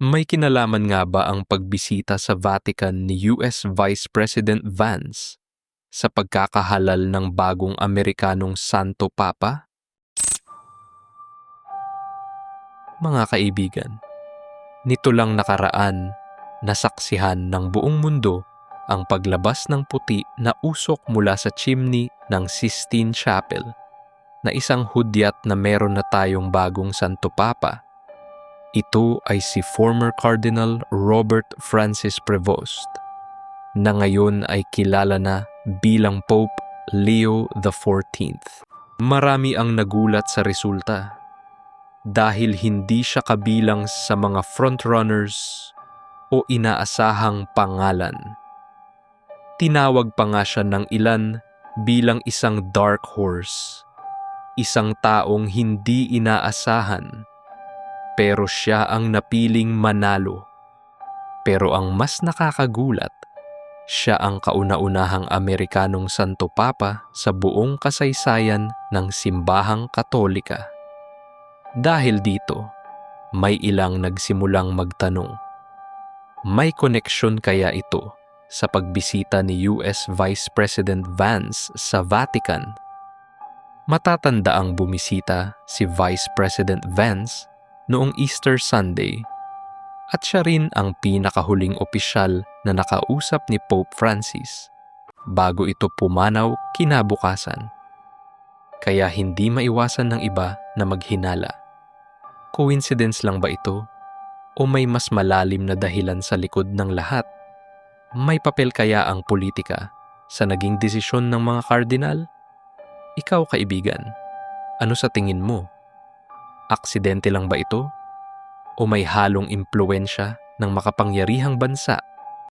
May kinalaman nga ba ang pagbisita sa Vatican ni US Vice President Vance sa pagkakahalal ng bagong Amerikanong Santo Papa? Mga kaibigan, nito lang nakaraan nasaksihan ng buong mundo ang paglabas ng puti na usok mula sa chimney ng Sistine Chapel na isang hudyat na meron na tayong bagong Santo Papa. Ito ay si former Cardinal Robert Francis Prevost na ngayon ay kilala na bilang Pope Leo XIV. Marami ang nagulat sa resulta dahil hindi siya kabilang sa mga frontrunners o inaasahang pangalan. Tinawag pa nga siya ng ilan bilang isang dark horse, isang taong hindi inaasahan, pero siya ang napiling manalo. Pero ang mas nakakagulat, siya ang kauna-unahang Amerikanong Santo Papa sa buong kasaysayan ng simbahang katolika. Dahil dito, may ilang nagsimulang magtanong, may koneksyon kaya ito sa pagbisita ni US Vice President Vance sa Vatican? Matatanda ang bumisita si Vice President Vance noong Easter Sunday at siya rin ang pinakahuling opisyal na nakausap ni Pope Francis bago ito pumanaw kinabukasan. Kaya hindi maiwasan ng iba na maghinala. Coincidence lang ba ito o may mas malalim na dahilan sa likod ng lahat? May papel kaya ang politika sa naging desisyon ng mga kardinal? Ikaw kaibigan, ano sa tingin mo? Aksidente lang ba ito? O may halong impluensya ng makapangyarihang bansa